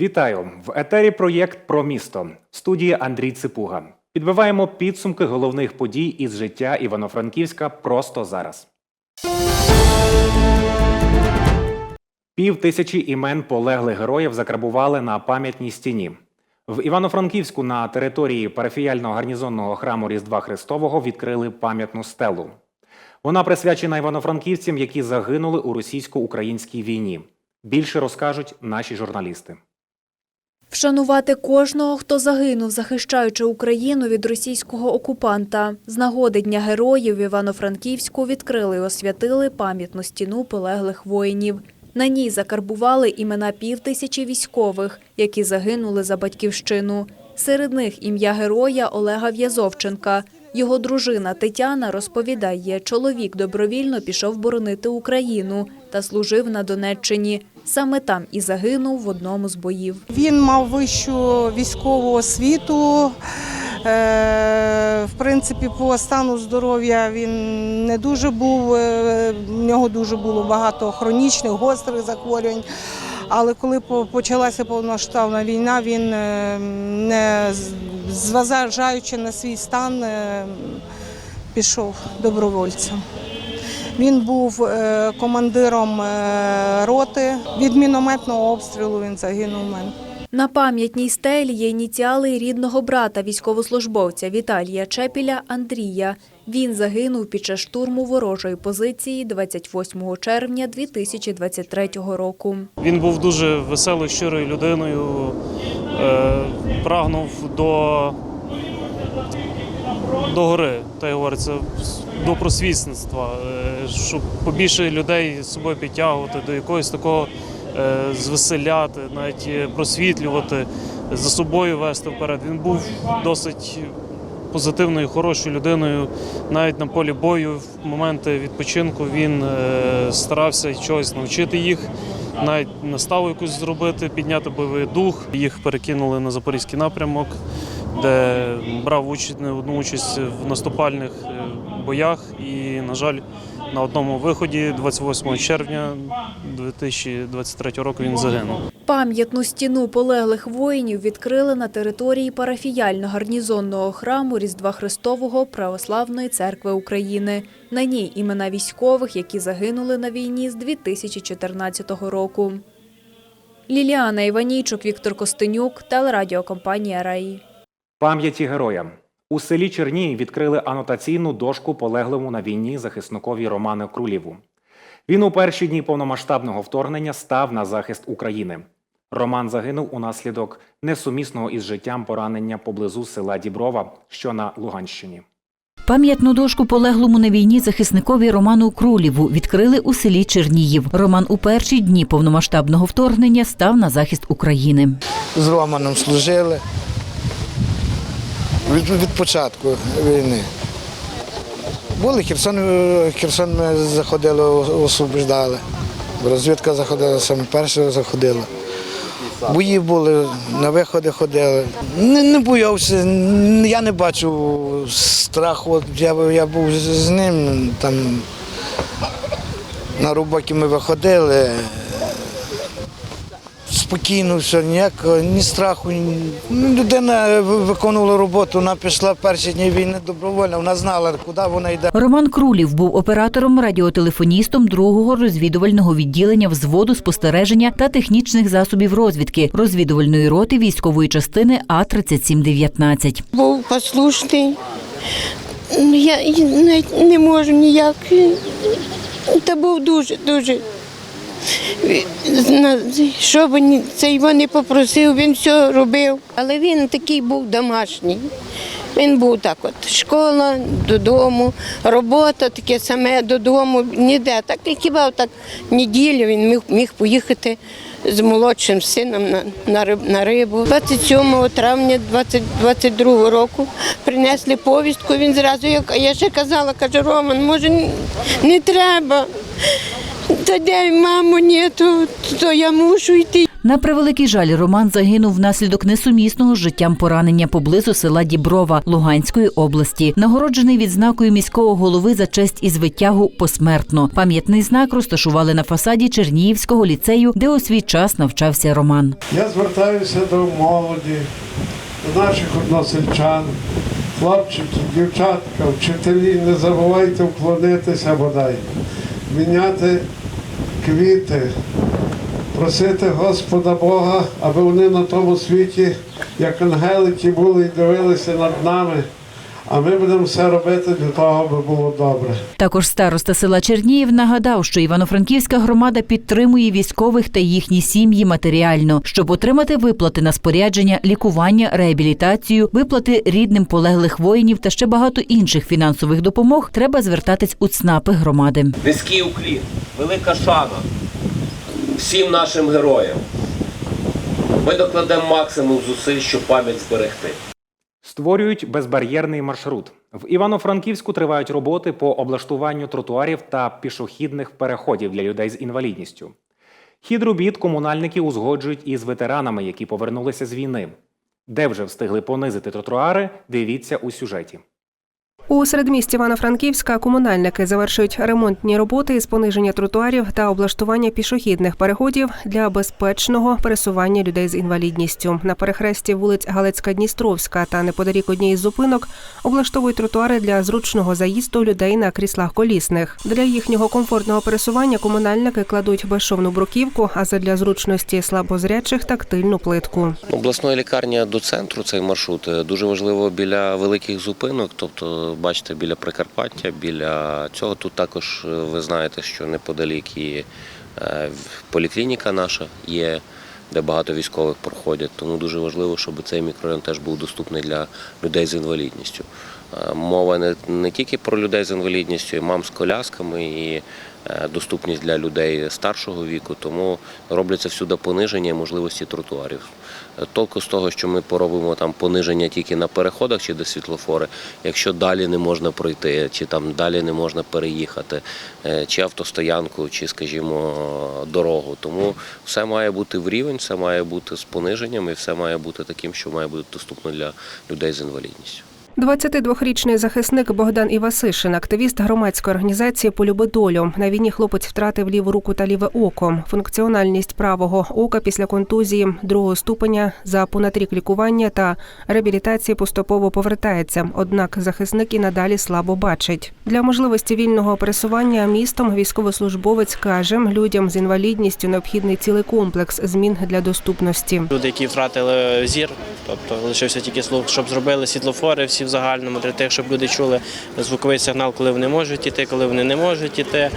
Вітаю в етері. Проєкт про місто в студії Андрій Ципуга. Підбиваємо підсумки головних подій із життя Івано-Франківська просто зараз. Пів тисячі імен полеглих героїв закарбували на пам'ятній стіні. В Івано-Франківську на території парафіяльного гарнізонного храму Різдва Христового відкрили пам'ятну стелу. Вона присвячена івано-франківцям, які загинули у російсько-українській війні. Більше розкажуть наші журналісти. Вшанувати кожного, хто загинув, захищаючи Україну від російського окупанта. З нагоди Дня героїв в Івано-Франківську відкрили і освятили пам'ятну стіну полеглих воїнів. На ній закарбували імена півтисячі військових, які загинули за батьківщину. Серед них ім'я героя Олега В'язовченка. Його дружина Тетяна розповідає, чоловік добровільно пішов боронити Україну та служив на Донеччині. Саме там і загинув в одному з боїв. Він мав вищу військову освіту. Е, В принципі, по стану здоров'я він не дуже був. е, В нього дуже було багато хронічних, гострих захворювань. Але коли почалася повномасштабна війна, він е, не зважаючи на свій стан, пішов добровольцем. Він був е, командиром е, роти. Від мінометного обстрілу він загинув у мене. На пам'ятній стелі є ініціали рідного брата військовослужбовця Віталія Чепіля Андрія. Він загинув під час штурму ворожої позиції 28 червня 2023 року. Він був дуже веселою, щирою людиною, е, прагнув до, до гори, та й говориться, до просвітництва, е, щоб побільше людей з собою підтягувати, до якогось такого е, звеселяти, навіть е, просвітлювати, за собою вести вперед. Він був досить позитивною, хорошою людиною. Навіть на полі бою, в моменти відпочинку він старався чогось навчити їх, навіть наставу якусь зробити, підняти бойовий дух. Їх перекинули на запорізький напрямок, де брав участь одну участь в наступальних боях. І, на жаль, на одному виході, 28 червня 2023 року, він загинув. Пам'ятну стіну полеглих воїнів відкрили на території парафіяльно-гарнізонного храму Різдва Христового Православної церкви України. На ній імена військових, які загинули на війні з 2014 року. Ліліана Іванійчук, Віктор Костенюк, телерадіокомпанія «Раї». Пам'яті героя у селі Черній відкрили анотаційну дошку полеглому на війні захисникові Роману Крулєву. Він у перші дні повномасштабного вторгнення став на захист України. Роман загинув унаслідок несумісного із життям поранення поблизу села Діброва, що на Луганщині. Пам'ятну дошку полеглому на війні захисникові Роману Крулєву відкрили у селі Черніїв. Роман у перші дні повномасштабного вторгнення став на захист України. з Романом служили від, від початку війни. Були Херсон, Херсон ми заходили, освобождали. Розвідка заходила, саме перше заходила. Бої були, на виходи ходили. Не, не боявся, я не бачив страху. Я, я був з- ним, там на роботі ми виходили. Спокійно, все, ніякого, ні страху. Ні... Ну, Людина виконувала роботу, вона пішла в перші дні війни добровольно, вона знала, куди вона йде. Роман Крулів був оператором радіотелефоністом другого розвідувального відділення взводу спостереження та технічних засобів розвідки розвідувальної роти військової частини А 3719 був послушний. Ну, Я навіть не можу ніяк. Та був дуже, дуже. Що б це його не попросив, він все робив. Але він такий був домашній. Він був так от, школа, додому, робота таке саме додому, ніде. Так і хіба так неділю він міг, міг поїхати з молодшим сином на, на, риб- на рибу. 27 травня 2022 року принесли повістку, він зразу, як я ще казала, каже, Роман, може не треба. Та де маму ні, то, то я мушу йти. На превеликий жаль, Роман загинув внаслідок несумісного з життям поранення поблизу села Діброва Луганської області, нагороджений відзнакою міського голови за честь і звитягу посмертно. Пам'ятний знак розташували на фасаді Чернігівського ліцею, де у свій час навчався Роман. Я звертаюся до молоді, до наших односельчан, хлопчики, дівчатка, вчителі, не забувайте вклонитися бодай, міняти квіти, просити Господа Бога, аби вони на тому світі, як ангелики були і дивилися над нами, а ми будемо все робити для того, аби було добре. Також староста села Черніїв нагадав, що Івано-Франківська громада підтримує військових та їхні сім'ї матеріально, щоб отримати виплати на спорядження, лікування, реабілітацію, виплати рідним полеглих воїнів та ще багато інших фінансових допомог. Треба звертатись у ЦНАПи громади. Низький уклін, велика шана всім нашим героям. Ми докладемо максимум зусиль, щоб пам'ять зберегти. Створюють безбар'єрний маршрут. В Івано-Франківську тривають роботи по облаштуванню тротуарів та пішохідних переходів для людей з інвалідністю. Хід робіт комунальники узгоджують із ветеранами, які повернулися з війни. Де вже встигли понизити тротуари, дивіться у сюжеті. У середмісті Івано-Франківська комунальники завершують ремонтні роботи із пониження тротуарів та облаштування пішохідних переходів для безпечного пересування людей з інвалідністю. На перехресті вулиць Галицька-Дністровська та неподалік однієї з зупинок облаштовують тротуари для зручного заїзду людей на кріслах колісних. Для їхнього комфортного пересування комунальники кладуть безшовну бруківку, а задля зручності слабозрячих тактильну плитку. Обласної лікарні до центру цей маршрут е, дуже важливо біля великих зупинок, тобто, бачите, біля Прикарпаття, біля цього. Тут також е, ви знаєте, що неподалік і е, поліклініка наша є, де багато військових проходять. Тому дуже важливо, щоб цей мікрорайон теж був доступний для людей з інвалідністю. Е, Мова не, не тільки про людей з інвалідністю, і мам з колясками, і доступність для людей старшого віку, тому робляться всюди пониження можливості тротуарів. Толку з того, що ми поробимо там пониження тільки на переходах чи до світлофори, якщо далі не можна пройти, чи там далі не можна переїхати, е, чи автостоянку, чи, скажімо, дорогу. Тому все має бути в рівень, все має бути з пониженням і все має бути таким, що має бути доступно для людей з інвалідністю. 22-річний захисник Богдан Івасишин, активіст громадської організації Полюби долю. На війні хлопець втратив ліву руку та ліве око. Функціональність правого ока після контузії другого ступеня за понад рік лікування та реабілітації поступово повертається. Однак захисник і надалі слабо бачить. Для можливості вільного пересування містом військовослужбовець каже, людям з інвалідністю необхідний цілий комплекс змін для доступності. Люди, які втратили зір, тобто лишився тільки слух, щоб зробили світлофори всі в загальному для тих, щоб люди чули звуковий сигнал, коли вони можуть іти, коли вони не можуть іти.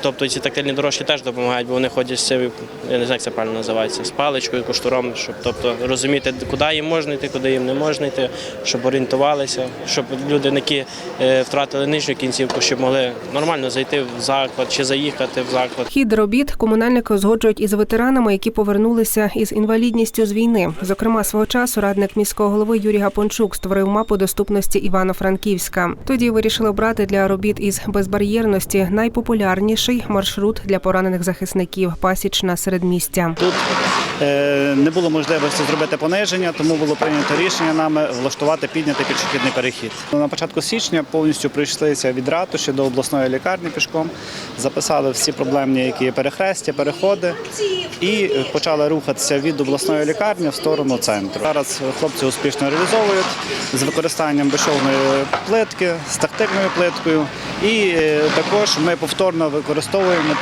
Тобто ці тактильні дорожки теж допомагають, бо вони ходять з цією, я не знаю, як це правильно називається, з паличкою, коштуром, щоб тобто, розуміти, куди їм можна йти, куди їм не можна йти, щоб орієнтувалися, щоб люди, які е, втратили нижню кінцівку, щоб могли нормально зайти в заклад чи заїхати в заклад. Хід робіт комунальники узгоджують із ветеранами, які повернулися із інвалідністю з війни. Зокрема, свого часу радник міського голови Юрій Гапончук створив мапу доступності Івано-Франківська. Тоді вирішили обрати для робіт із безбар'єрності найпопулярніший маршрут для поранених захисників пасічна середмістя. Тут е, не було можливості зробити пониження, тому було прийнято рішення нами влаштувати піднятий пішохідний перехід. На початку січня повністю прийшлися від ратуші до обласної лікарні пішком, записали всі проблемні, які перехрестя, переходи, і почали рухатися від обласної лікарні в сторону центру. Зараз хлопці успішно реалізовують з використанням безшовної плитки, з тактильною плиткою. І е, також ми повторно використовуємо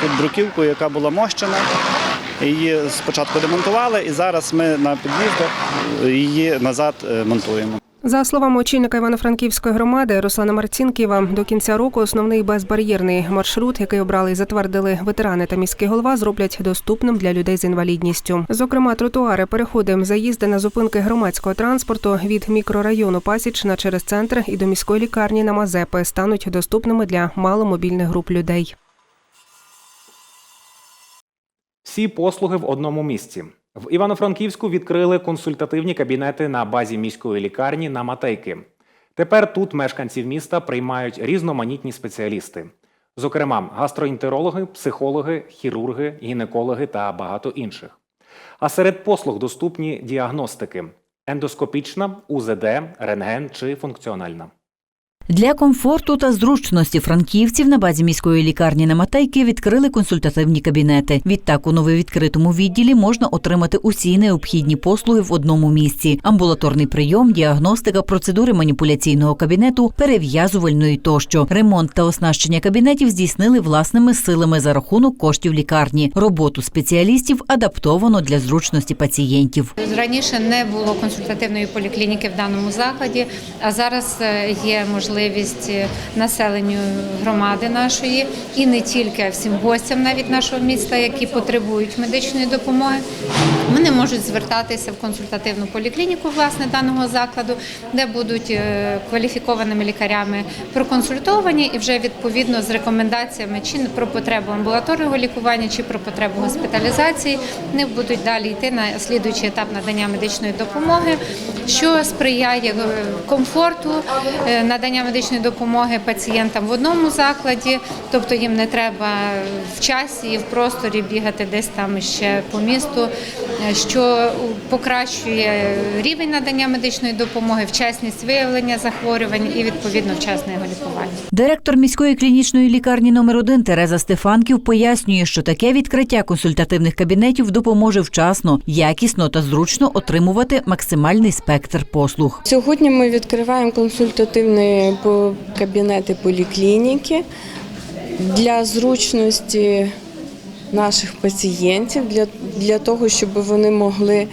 тут бруківку, яка була мощена. Її спочатку демонтували, і зараз ми на під'їздах її назад е, монтуємо. За словами очільника Івано-Франківської громади Руслана Марцінківа, до кінця року основний безбар'єрний маршрут, який обрали і затвердили ветерани та міський голова, зроблять доступним для людей з інвалідністю. Зокрема, тротуари, переходи, заїзди на зупинки громадського транспорту від мікрорайону Пасічна через центр і до міської лікарні на Мазепи стануть доступними для маломобільних груп людей. Всі послуги в одному місці. В Івано-Франківську відкрили консультативні кабінети на базі міської лікарні на Матейки. Тепер тут мешканців міста приймають різноманітні спеціалісти. зокрема гастроентерологи, психологи, хірурги, гінекологи та багато інших. А серед послуг доступні діагностики: ендоскопічна, УЗД, рентген чи функціональна. Для комфорту та зручності франківців на базі міської лікарні на Матейки відкрили консультативні кабінети. Відтак у нововідкритому відділі можна отримати усі необхідні послуги в одному місці: амбулаторний прийом, діагностика, процедури маніпуляційного кабінету, перев'язувальної тощо. Ремонт та оснащення кабінетів здійснили власними силами за рахунок коштів лікарні. Роботу спеціалістів адаптовано для зручності пацієнтів. Раніше не було консультативної поліклініки в даному закладі, а зараз е, є можливість е, населенню громади нашої і не тільки а всім гостям навіть нашого міста, які потребують медичної допомоги. Вони можуть звертатися в консультативну поліклініку власне даного закладу, де будуть е, кваліфікованими лікарями проконсультовані і вже відповідно з рекомендаціями чи про потребу амбулаторного лікування, чи про потребу госпіталізації. Вони будуть далі йти на слідуючий етап надання медичної допомоги, що сприяє е, комфорту е, надання медичної допомоги пацієнтам в одному закладі, тобто їм не треба в часі і в просторі бігати десь там ще по місту, що покращує рівень надання медичної допомоги, вчасність виявлення захворювань і відповідно вчасне його лікування. Директор міської клінічної лікарні номер 1 Тереза Стефанків пояснює, що таке відкриття консультативних кабінетів допоможе вчасно, якісно та зручно отримувати максимальний спектр послуг. Сьогодні ми відкриваємо консультативні кабінети поліклініки для зручності наших пацієнтів, для, для того, щоб вони могли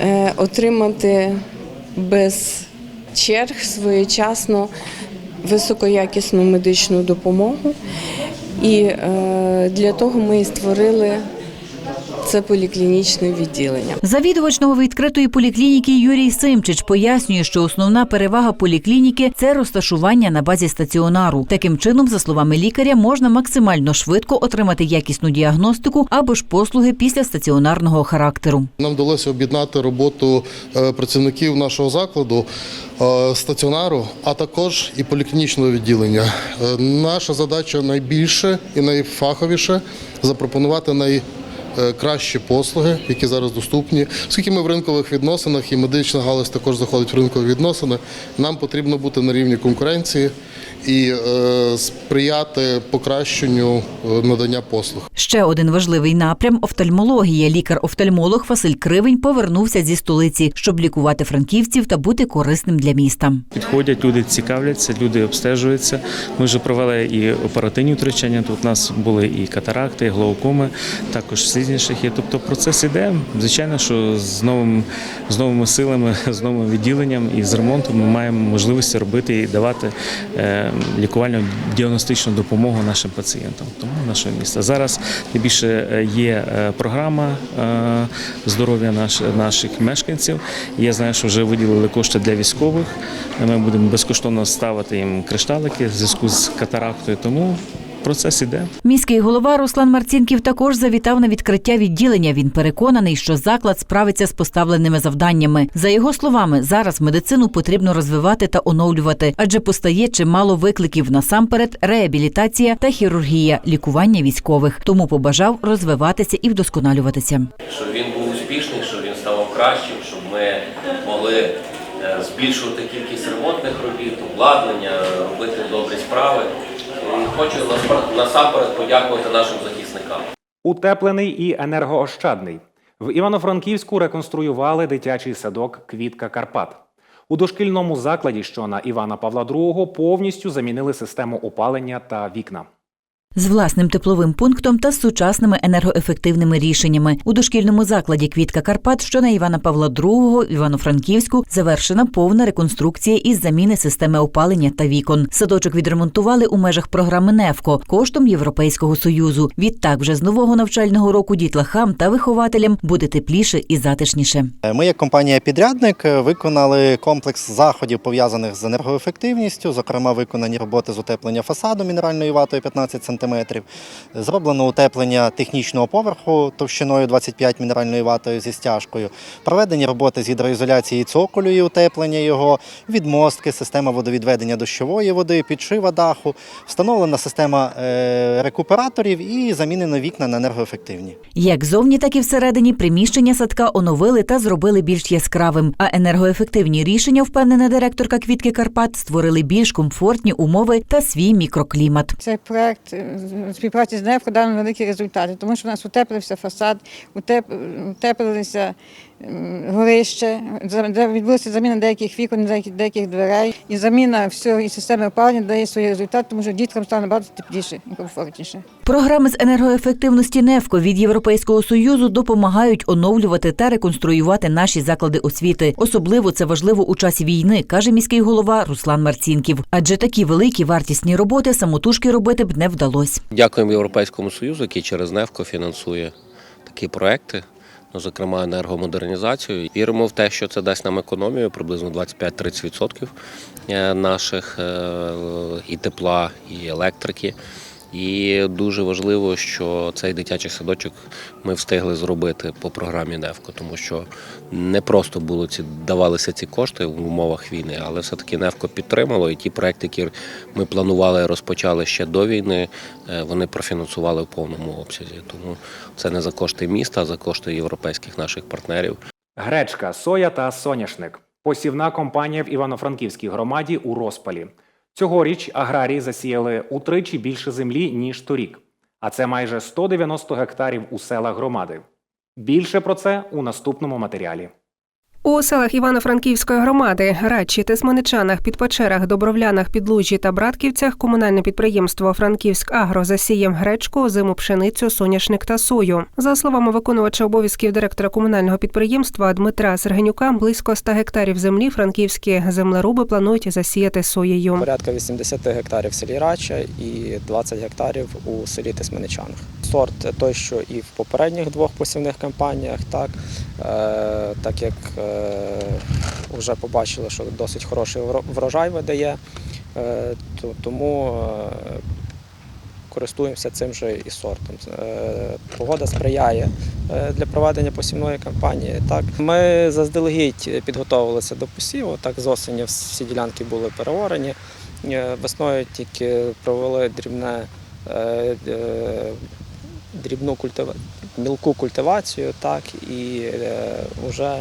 е, отримати без черг своєчасно високоякісну медичну допомогу. І е, для того ми і створили це поліклінічне відділення. Завідувач нововідкритої поліклініки Юрій Симчич пояснює, що основна перевага поліклініки це розташування на базі стаціонару. Таким чином, за словами лікаря, можна максимально швидко отримати якісну діагностику або ж послуги після стаціонарного характеру. Нам вдалося об'єднати роботу е, працівників нашого закладу, е, стаціонару, а також і поліклінічного відділення. Е, Наша задача найбільше і найфаховіше запропонувати найкращі послуги, які зараз доступні. Оскільки ми в ринкових відносинах і медична галузь також заходить в ринкові відносини, нам потрібно бути на рівні конкуренції і е, сприяти покращенню е, надання послуг. Ще один важливий напрям офтальмологія. Лікар-офтальмолог Василь Кривень повернувся зі столиці, щоб лікувати франківців та бути корисним для міста. Підходять, люди цікавляться, люди обстежуються. Ми вже провели і оперативні втручання. Тут у нас були і катаракти, і глаукоми, також слізні шахи. Тобто процес іде. Звичайно, що з новим з новими силами, з новим відділенням і з ремонтом ми маємо можливості робити і давати е, лікувальну діагностичну допомогу нашим пацієнтам. Тому нашого міста зараз найбільше е, є е, програма здоров'я наш, наших мешканців. Я знаю, що вже виділили кошти для військових. Ми будемо безкоштовно ставити їм кришталики в зв'язку з катарактою. Тому процес іде. Міський голова Руслан Марцінків також завітав на відкриття відділення. Він переконаний, що заклад справиться з поставленими завданнями. За його словами, зараз медицину потрібно розвивати та оновлювати, адже постає чимало викликів насамперед реабілітація та хірургія, лікування військових. Тому побажав розвиватися і вдосконалюватися. щоб він був успішний, щоб він ставав кращим, щоб ми могли е, збільшувати кількість ремонтних робіт, обладнання, робити добрі справи. Хочу насамперед подякувати нашим захисникам. Утеплений і енергоощадний. В Івано-Франківську реконструювали дитячий садок Квітка Карпат. У дошкільному закладі, що на Івана Павла II, повністю замінили систему опалення та вікна. З власним тепловим пунктом та з сучасними енергоефективними рішеннями у дошкільному закладі Квітка Карпат, що на Івана Павла II Івано-Франківську, завершена повна реконструкція із заміни системи опалення та вікон. Садочок відремонтували у межах програми НЕФКО коштом Європейського союзу. Відтак, вже з нового навчального року дітлахам та вихователям буде тепліше і затишніше. Ми, як компанія-підрядник, виконали комплекс заходів пов'язаних з енергоефективністю, зокрема, виконані роботи з утеплення фасаду мінеральною ватою 15 см, см. Зроблено утеплення технічного поверху товщиною 25 мінеральною ватою зі стяжкою. Проведені роботи з гідроізоляції цоколю і утеплення його, відмостки, система водовідведення дощової води, підшива даху, встановлена система е, рекуператорів і замінено вікна на енергоефективні. Як зовні, так і всередині приміщення садка оновили та зробили більш яскравим. А енергоефективні рішення, впевнена директорка Квітки Карпат, створили більш комфортні умови та свій мікроклімат. Цей проект е, співпраці з нею дав великі результати, тому що в нас утеплився фасад, утеп- утеплилися горище, відбулася заміна деяких вікон, деяких, деяких дверей, і заміна всієї системи опалення дає свій результат, тому що діткам стане набагато тепліше і комфортніше. Програми з енергоефективності НЕФКО від Європейського союзу допомагають оновлювати та реконструювати наші заклади освіти. Особливо це важливо у часі війни, каже міський голова Руслан Марцінків. Адже такі великі вартісні роботи самотужки робити б не вдалося. Дякуємо Європейському Союзу, який через НЕФКО фінансує такі проекти, ну, зокрема енергомодернізацію. Віримо в те, що це дасть нам економію приблизно 25-30% е, наших е, і тепла, і електрики. І дуже важливо, що цей дитячий садочок ми встигли зробити по програмі НЕФКО, тому що не просто було ці давалися ці кошти в умовах війни, але все-таки НЕФКО підтримало. І ті проекти, які ми планували розпочали ще до війни, е, вони профінансували в повному обсязі. Тому це не за кошти міста, а за кошти європейських наших партнерів. Гречка, соя та соняшник. Посівна компанія в Івано-Франківській громаді у розпалі. Цьогоріч аграрії засіяли утричі більше землі, ніж торік. А це майже 190 гектарів у селах громади. Більше про це у наступному матеріалі. У селах Івано-Франківської громади Радчі, Тисманичанах, Підпечерах, Добровлянах, Підлужжі та Братківцях комунальне підприємство Франківськ Агро засіє гречку, зиму пшеницю, соняшник та сою. За словами виконувача обов'язків директора комунального підприємства Дмитра Сергенюка, близько 100 гектарів землі франківські землеруби планують засіяти соєю. Порядка 80 гектарів в селі Рача і 20 гектарів у селі Тисменичанах. Сорт той, що і в попередніх двох посівних кампаніях, так, е, так як е, вже побачили, що досить хороший врожай видає, е, то, тому е, користуємося цим же і сортом. Е, Погода сприяє е, для проведення посівної кампанії. Так, ми заздалегідь підготовилися до посіву. Так, з осені всі ділянки були переорені. Е, Весною тільки провели дрібне, е, е, дрібну культива... мілку культивацію, так, і е, вже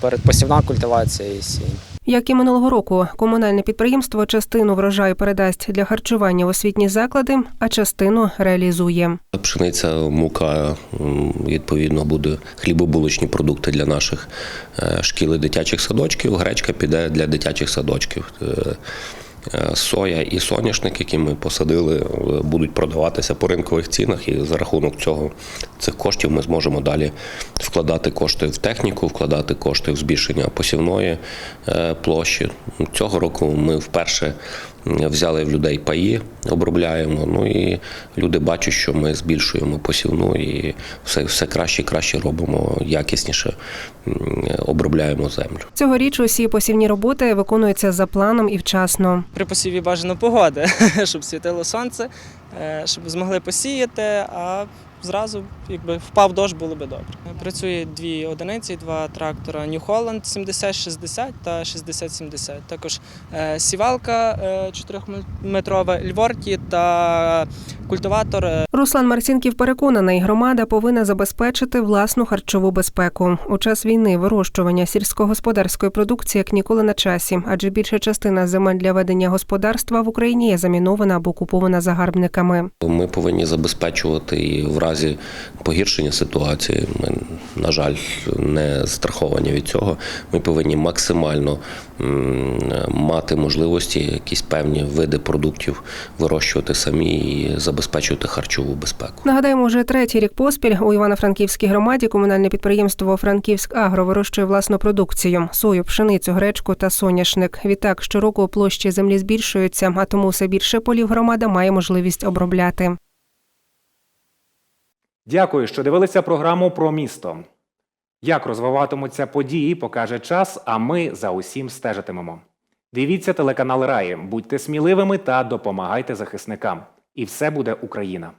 передпосівна культивація і сінь. Як і минулого року, комунальне підприємство частину врожаю передасть для харчування в освітні заклади, а частину реалізує. Пшениця, мука, відповідно, буде хлібобулочні продукти для наших е, шкіл і дитячих садочків. Гречка піде для дитячих садочків. Е, Соя і соняшник, які ми посадили, е, будуть продаватися по ринкових цінах, і за рахунок цього цих коштів ми зможемо далі вкладати кошти в техніку, вкладати кошти в збільшення посівної е, площі. Цього року ми вперше взяли в людей паї, обробляємо. Ну і люди бачать, що ми збільшуємо посівну і все, все краще і краще робимо, якісніше обробляємо землю. Цьогоріч усі посівні роботи виконуються за планом і вчасно. При посіві бажано погоди, щоб світило сонце, е, щоб змогли посіяти, а зразу, якби впав дощ, було би добре. Працює дві одиниці, два трактора New Holland 7060 та 6070. Також е, сівалка 4-метрова Льворті та культиватор е, Руслан Марцінків переконаний, громада повинна забезпечити власну харчову безпеку. У час війни вирощування сільськогосподарської продукції як ніколи на часі, адже більша частина земель для ведення господарства в Україні є замінована або купована загарбниками. Ми повинні забезпечувати і в разі погіршення ситуації. Ми, на жаль, не страховані від цього. Ми повинні максимально мати можливості якісь певні види продуктів вирощувати самі і забезпечувати харчову безпеку. Нагадаємо, вже третій рік поспіль у Івано-Франківській громаді комунальне підприємство Франківськ Агро вирощує власну продукцію сою, пшеницю, гречку та соняшник. Відтак щороку площі землі збільшуються, а тому все більше полів громада має можливість обробляти. Дякую, що дивилися програму про місто. Як розвиватимуться події, покаже час, а ми за усім стежитимемо. Дивіться телеканал Раї, будьте сміливими та допомагайте захисникам. І все буде Україна.